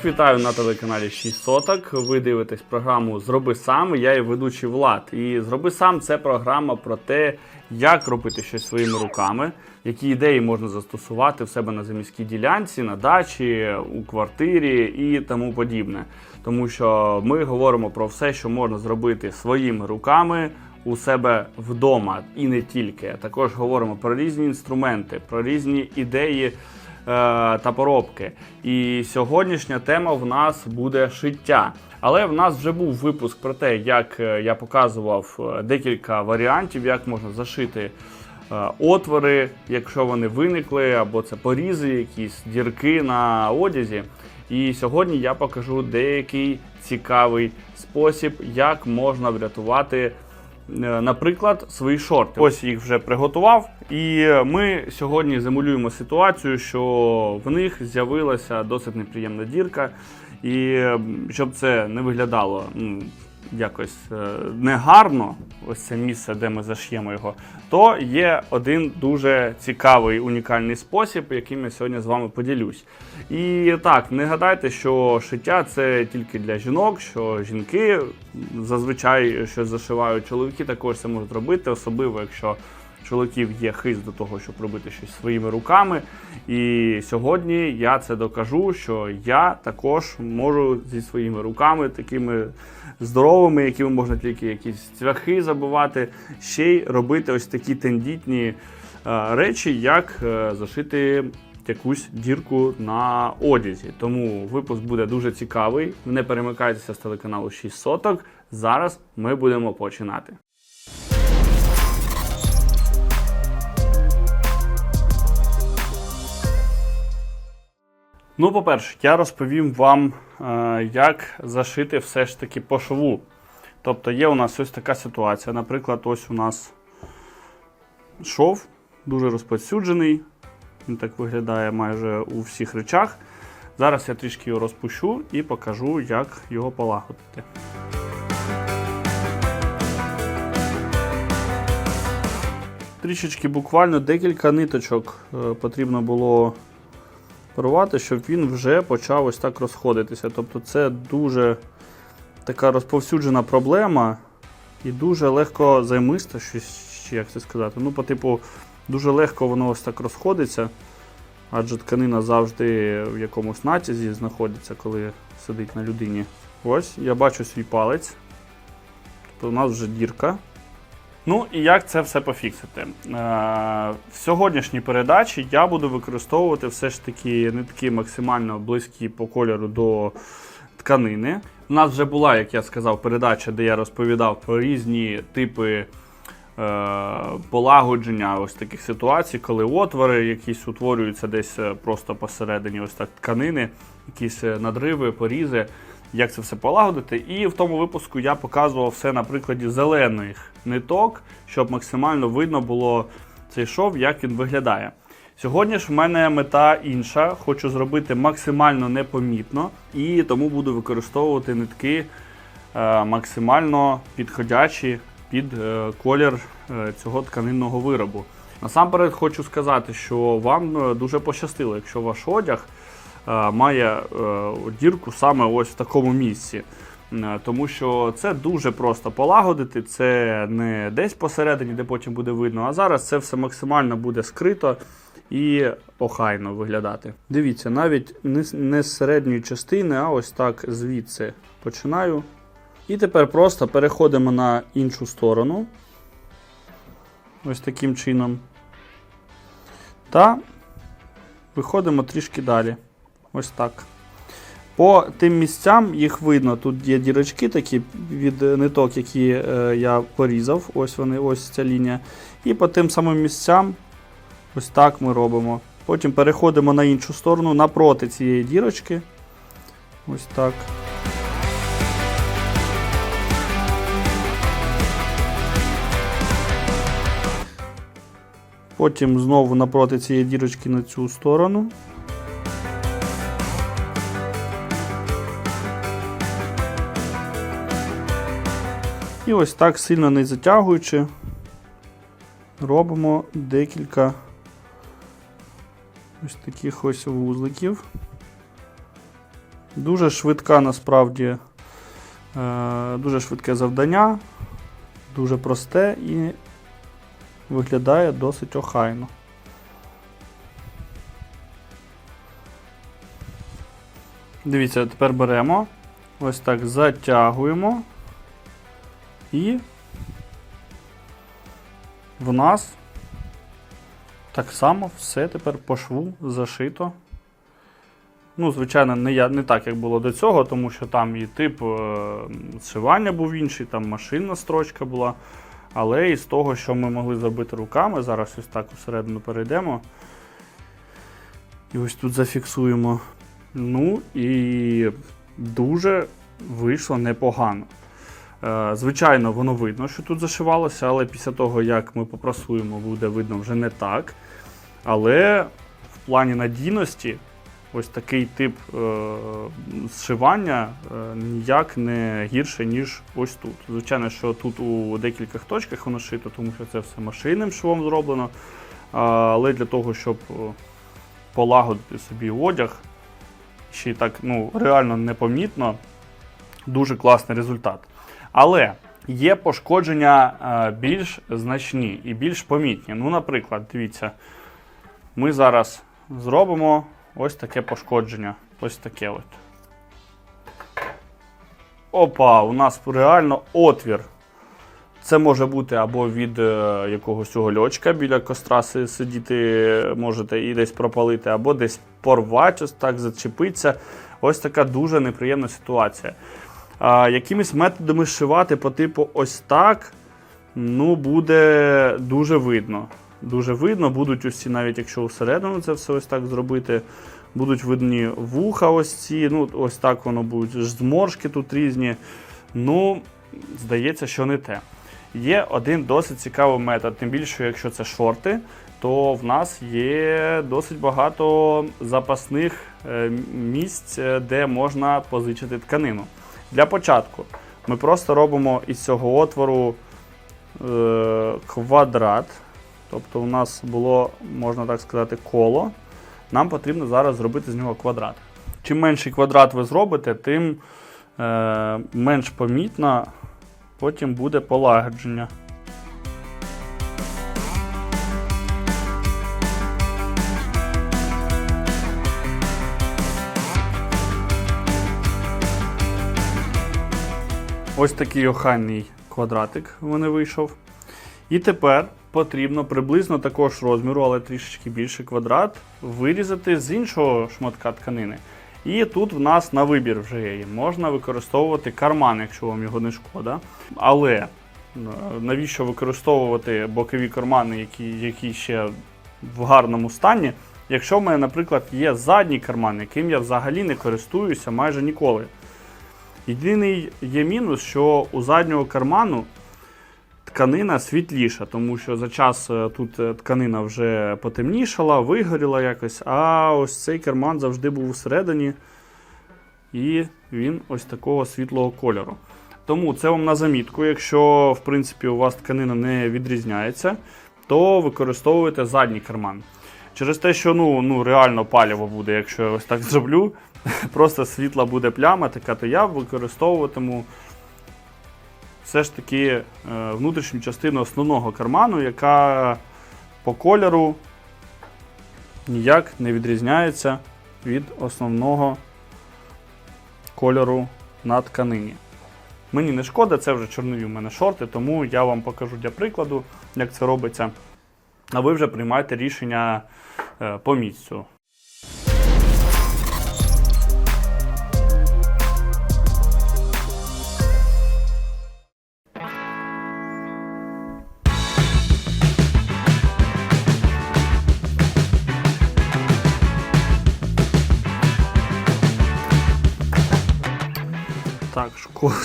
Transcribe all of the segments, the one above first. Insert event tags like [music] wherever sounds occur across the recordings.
Всіх вітаю на телеканалі 6 соток. Ви дивитесь програму Зроби сам. Я і ведучий Влад. І Зроби сам це програма про те, як робити щось своїми руками, які ідеї можна застосувати в себе на заміській ділянці, на дачі, у квартирі і тому подібне. Тому що ми говоримо про все, що можна зробити своїми руками у себе вдома, і не тільки. Також говоримо про різні інструменти, про різні ідеї та поробки. І сьогоднішня тема в нас буде шиття. Але в нас вже був випуск про те, як е, я показував е, декілька варіантів, як можна зашити е, отвори, якщо вони виникли, або це порізи, якісь дірки на одязі. І сьогодні я покажу деякий цікавий спосіб, як можна врятувати Е, наприклад, свої шорти. Ось їх вже приготував, і ми сьогодні замулюємо ситуацію, що в них з'явилася досить неприємна дірка, і щоб це не виглядало м, якось е, негарно, ось це місце, де ми заш'ємо його, то є один дуже цікавий унікальний спосіб, яким я сьогодні з вами поділюсь. І так, не гадайте, що шиття це тільки для жінок, що жінки зазвичай щось зашивають, чоловіки також це можуть робити, особливо якщо чоловіків є хист до того, щоб робити щось своїми руками. І сьогодні я це докажу, що я також можу зі своїми руками, такими здоровими, якими можна тільки якісь цвяхи забивати, ще й робити ось такі тендітні е, речі, як е, зашити якусь дірку на одязі. Тому випуск буде дуже цікавий. Не перемикайтеся з телеканалу 6 соток. Зараз ми будемо починати. Ну, по-перше, я розповім вам, е, як зашити все ж таки по шву. Тобто є у нас ось така ситуація. Наприклад, ось у нас шов дуже розповсюджений. Він так виглядає майже у всіх речах. Зараз я трішки його розпущу і покажу, як його полагодити. Трішечки буквально декілька ниточок е, потрібно було порвати, щоб він вже почав ось так розходитися. Тобто це дуже така розповсюджена проблема і дуже легко займиста, щось, як це сказати. Ну, по типу, дуже легко воно ось так розходиться, адже тканина завжди в якомусь натязі знаходиться, коли сидить на людині. Ось, я бачу свій палець. Тобто у нас вже дірка. Ну і як це все пофіксити? Е, в сьогоднішній передачі я буду використовувати все ж таки нитки максимально близькі по кольору до тканини. У нас вже була, як я сказав, передача, де я розповідав про різні типи е, полагодження ось таких ситуацій, коли отвори якісь утворюються десь е, просто посередині ось так тканини, якісь надриви, порізи як це все полагодити. І в тому випуску я показував все на прикладі зелених ниток, щоб максимально видно було цей шов, як він виглядає. Сьогодні ж в мене мета інша. Хочу зробити максимально непомітно, і тому буду використовувати нитки е, максимально підходячі під е, колір е, цього тканинного виробу. Насамперед хочу сказати, що вам дуже пощастило, якщо ваш одяг має е, дірку саме ось в такому місці. Е, Тому що це дуже просто полагодити, це не десь посередині, де потім буде видно, а зараз це все максимально буде скрито і охайно виглядати. Дивіться, навіть не з середньої частини, а ось так звідси починаю. І тепер просто переходимо на іншу сторону. Ось таким чином. Та виходимо трішки далі. Ось так. По тим місцям їх видно. Тут є дірочки такі від ниток, які е, я порізав. Ось вони, ось ця лінія. І по тим самим місцям ось так ми робимо. Потім переходимо на іншу сторону напроти цієї дірочки. Ось так. Потім знову напроти цієї дірочки на цю сторону. І ось так сильно не затягуючи, робимо декілька ось таких ось вузликів. Дуже швидка насправді, е, дуже швидке завдання, дуже просте і виглядає досить охайно. Дивіться, тепер беремо, ось так затягуємо і в нас так само все тепер по шву зашито. Ну, звичайно, не, я, не так, як було до цього, тому що там і тип е, зшивання був інший, там машинна строчка була. Але із того, що ми могли зробити руками, зараз ось так всередину перейдемо. І ось тут зафіксуємо. Ну і дуже вийшло непогано. Е, Звичайно, воно видно, що тут зашивалося, але після того, як ми попрасуємо, буде видно вже не так. Але в плані надійності, ось такий тип е, зшивання е, ніяк не гірше, ніж ось тут. Звичайно, що тут у декількох точках воно шито, тому що це все машинним швом зроблено. Але для того, щоб полагодити собі одяг, ще й так ну, реально непомітно, дуже класний результат. Але є пошкодження е, більш значні і більш помітні. Ну, наприклад, дивіться, ми зараз зробимо ось таке пошкодження. Ось таке от. Опа, у нас реально отвір. Це може бути або від е, якогось угольочка біля костра сидіти можете і десь пропалити, або десь порвати, ось так зачепитися. Ось така дуже неприємна ситуація. А, якимись методами зшивати по типу ось так, ну, буде дуже видно. Дуже видно, будуть усі, навіть якщо всередину це все ось так зробити, будуть видні вуха ось ці, ну, ось так воно будуть, зморшки тут різні. Ну, здається, що не те. Є один досить цікавий метод, тим більше, якщо це шорти, то в нас є досить багато запасних е, місць, е, де можна позичити тканину. Для початку ми просто робимо із цього отвору е, квадрат. Тобто у нас було, можна так сказати, коло. Нам потрібно зараз зробити з нього квадрат. Чим менший квадрат ви зробите, тим е, менш помітно потім буде полагодження. Ось такий охайний квадратик в мене вийшов. І тепер потрібно приблизно такого ж розміру, але трішечки більше квадрат, вирізати з іншого шматка тканини. І тут в нас на вибір вже є. Можна використовувати карман, якщо вам його не шкода. Але е, навіщо використовувати бокові кармани, які, які ще в гарному стані, якщо в мене, наприклад, є задній карман, яким я взагалі не користуюся майже ніколи. Єдиний є мінус, що у заднього карману тканина світліша, тому що за час е, тут е, тканина вже потемнішала, вигоріла якось, а ось цей карман завжди був всередині, і він ось такого світлого кольору. Тому це вам на замітку, якщо в принципі у вас тканина не відрізняється, то використовуйте задній карман. Через те, що ну, ну реально паліво буде, якщо я ось так [laughs] зроблю, [laughs] просто світла буде пляма, така, то я використовуватиму все ж таки е, внутрішню частину основного карману, яка по кольору ніяк не відрізняється від основного кольору на тканині. Мені не шкода, це вже чорнові в мене шорти, тому я вам покажу для прикладу, як це робиться. А ви вже приймайте рішення е, по місцю.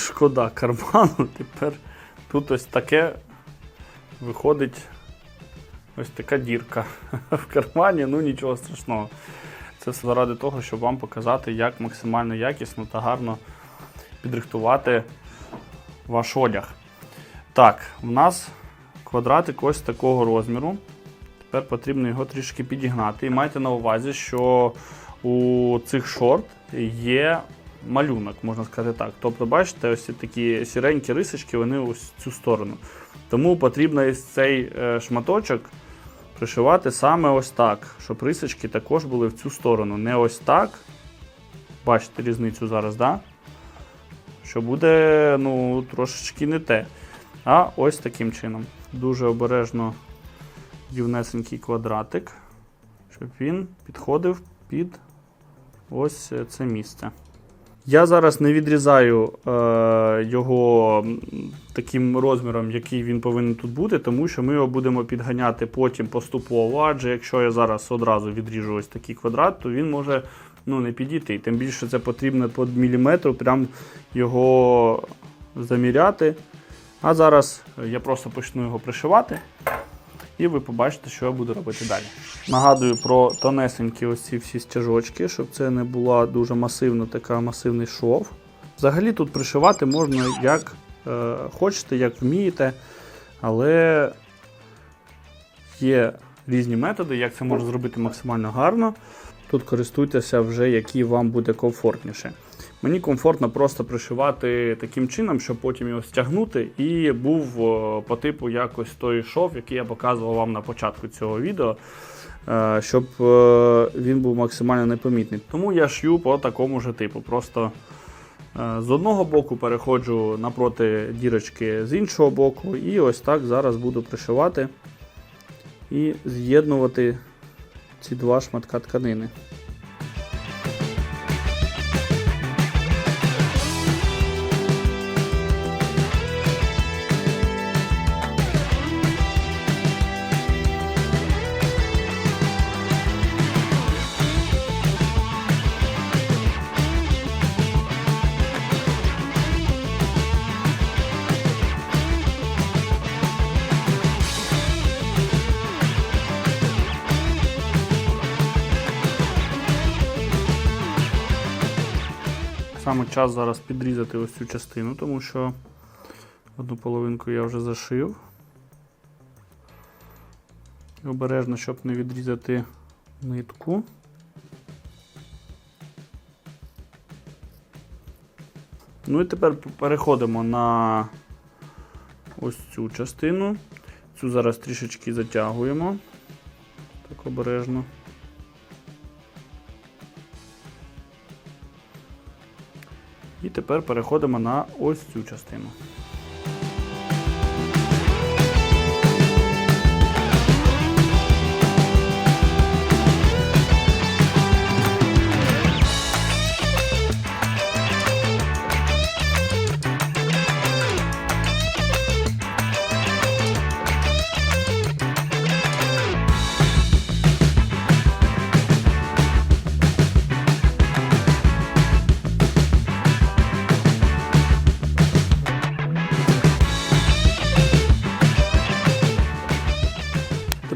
Шкода карману. [laughs] Тепер тут ось таке виходить ось така дірка [laughs] в кармані, ну нічого страшного. Це все заради того, щоб вам показати, як максимально якісно та гарно підрихтувати ваш одяг. Так, в нас квадратик ось такого розміру. Тепер потрібно його трішки підігнати. І майте на увазі, що у цих шорт є малюнок, можна сказати так. Тобто, бачите, ось такі сіренькі рисочки, вони ось цю сторону. Тому потрібно із цей е, шматочок пришивати саме ось так, щоб рисочки також були в цю сторону. Не ось так. Бачите різницю зараз, да? що буде ну, трошечки не те. А ось таким чином. Дуже обережно рівнесенький квадратик, щоб він підходив під ось це місце. Я зараз не відрізаю е, його таким розміром, який він повинен тут бути, тому що ми його будемо підганяти потім поступово. Адже якщо я зараз одразу відріжу ось такий квадрат, то він може ну, не підійти. Тим більше це потрібно по міліметру прям його заміряти. А зараз я просто почну його пришивати. І ви побачите, що я буду робити далі. Нагадую про тонесенькі ось ці всі стяжочки, щоб це не була дуже масивна така масивний шов. Взагалі тут пришивати можна як е, хочете, як вмієте, але є різні методи, як це можна зробити максимально гарно. Тут користуйтеся вже, який вам буде комфортніше. Мені комфортно просто пришивати таким чином, щоб потім його стягнути і був по типу якось той шов, який я показував вам на початку цього відео, е, щоб е, він був максимально непомітний. Тому я шью по такому ж типу. Просто е, з одного боку переходжу напроти дірочки з іншого боку, і ось так зараз буду пришивати і з'єднувати ці два шматка тканини. Саме час зараз підрізати ось цю частину, тому що одну половинку я вже зашив. І обережно, щоб не відрізати нитку. Ну і тепер переходимо на ось цю частину. Цю зараз трішечки затягуємо. Так обережно. І тепер переходимо на ось цю частину.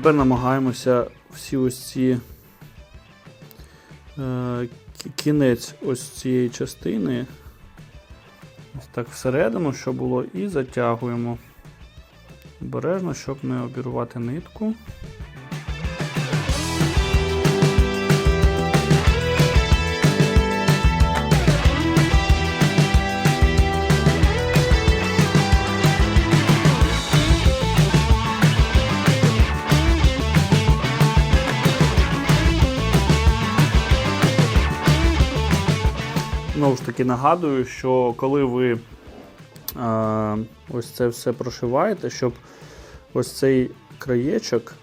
Тепер намагаємося всі ось ці е, кінець ось цієї частини ось так всередину, що було, і затягуємо обережно, щоб не обірвати нитку. Знову ж таки нагадую, що коли ви е, ось це все прошиваєте, щоб ось цей краєчок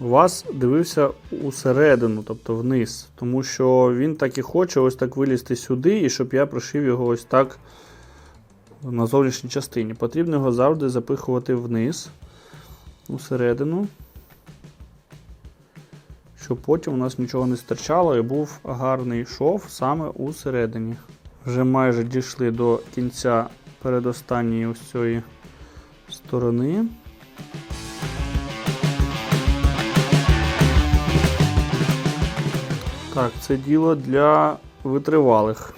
у вас дивився усередину, тобто вниз. Тому що він так і хоче ось так вилізти сюди, і щоб я прошив його ось так на зовнішній частині. Потрібно його завжди запихувати вниз, усередину. Щоб потім у нас нічого не стирчало і був гарний шов саме усередині. Вже майже дійшли до кінця передостанньої ось цієї сторони. Так, це діло для витривалих.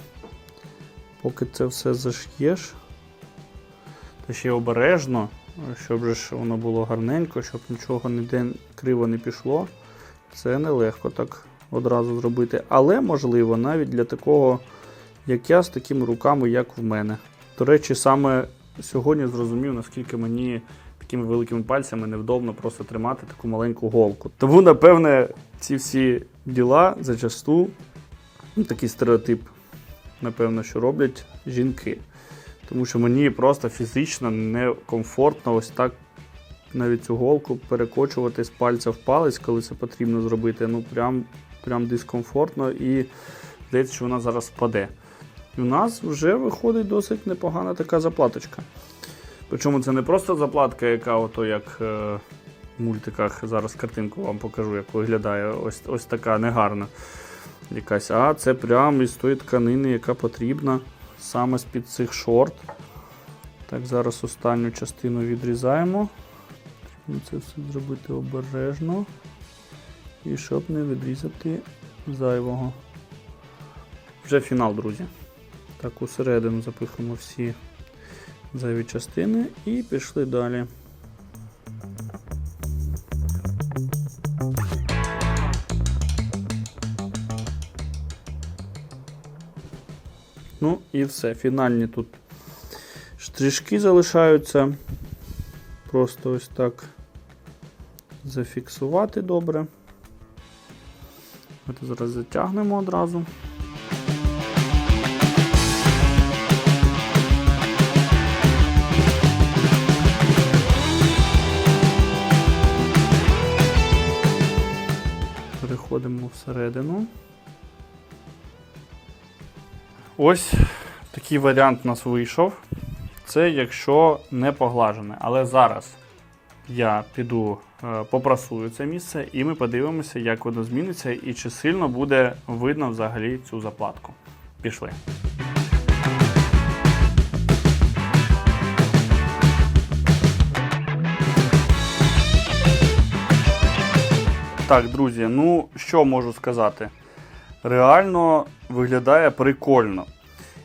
Поки це все заш'єш, то ще обережно, щоб ж воно було гарненько, щоб нічого ніде криво не пішло. Це нелегко так одразу зробити, але можливо навіть для такого, як я, з такими руками, як в мене. До речі, саме сьогодні зрозумів, наскільки мені такими великими пальцями невдобно просто тримати таку маленьку голку. Тому, напевне, ці всі діла зачасту ну, такий стереотип, напевно, що роблять жінки. Тому що мені просто фізично некомфортно ось так навіть цю голку перекочувати з пальця в палець, коли це потрібно зробити. Ну, прям, прям дискомфортно і здається, що вона зараз впаде. І у нас вже виходить досить непогана така заплаточка. Причому це не просто заплатка, яка ото як е, в мультиках зараз картинку вам покажу, як виглядає ось, ось така негарна якась. А це прямо із тої тканини, яка потрібна саме з-під цих шорт. Так, зараз останню частину відрізаємо. Потрібно це все зробити обережно. І щоб не відрізати зайвого. Вже фінал, друзі. Так, усередину запихаємо всі зайві частини і пішли далі. Ну і все. Фінальні тут штришки залишаються. Просто ось так зафіксувати добре. Ми зараз затягнемо одразу. Переходимо всередину. Ось такий варіант у нас вийшов. Це якщо не поглажене. Але зараз я піду е, попрасую це місце, і ми подивимося, як воно зміниться і чи сильно буде видно взагалі цю заплатку. Пішли. Так, друзі, ну що можу сказати? Реально виглядає прикольно.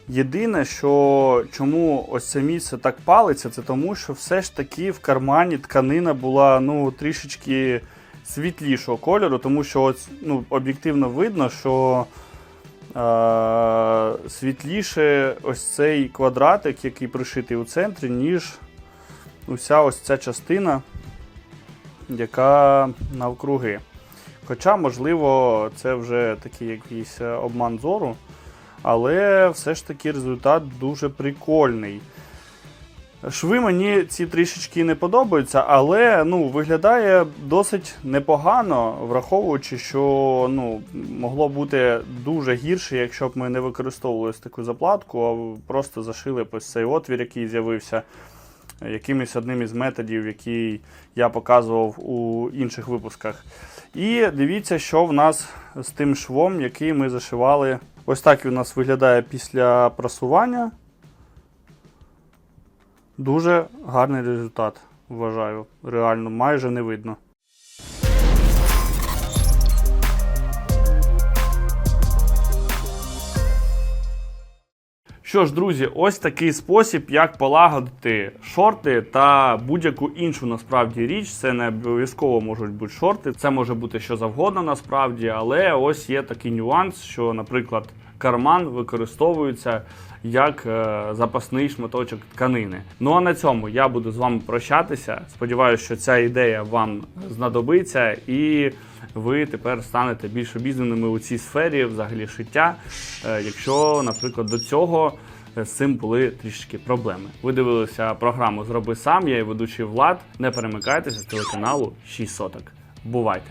Єдине, що чому ось це місце так палиться, це тому, що все ж таки в кармані тканина була ну, трішечки світлішого кольору, тому що ось, ну, об'єктивно видно, що е- світліше ось цей квадратик, який пришитий у центрі, ніж уся ось ця частина, яка навкруги. Хоча, можливо, це вже такий якийсь обман зору. Але все ж таки результат дуже прикольний. Шви мені ці трішечки не подобаються, але ну, виглядає досить непогано, враховуючи, що ну, могло бути дуже гірше, якщо б ми не використовували таку заплатку, а просто зашили б ось цей отвір, який з'явився якимось одним із методів, який я показував у інших випусках. І дивіться, що в нас з тим швом, який ми зашивали. Ось так він у нас виглядає після прасування. Дуже гарний результат, вважаю. Реально, майже не видно. Що ж, друзі, ось такий спосіб, як полагодити шорти та будь-яку іншу насправді річ. Це не обов'язково можуть бути шорти, це може бути що завгодно насправді, але ось є такий нюанс, що, наприклад, карман використовується як е, запасний шматочок тканини. Ну а на цьому я буду з вами прощатися. Сподіваюся, що ця ідея вам знадобиться і ви тепер станете більш обізнаними у цій сфері взагалі шиття, е, якщо, наприклад, до цього е, з цим були трішки проблеми. Ви дивилися програму Зроби сам. Я і ведучий Влад. Не перемикайтеся з телеканалу 6 соток. Бувайте!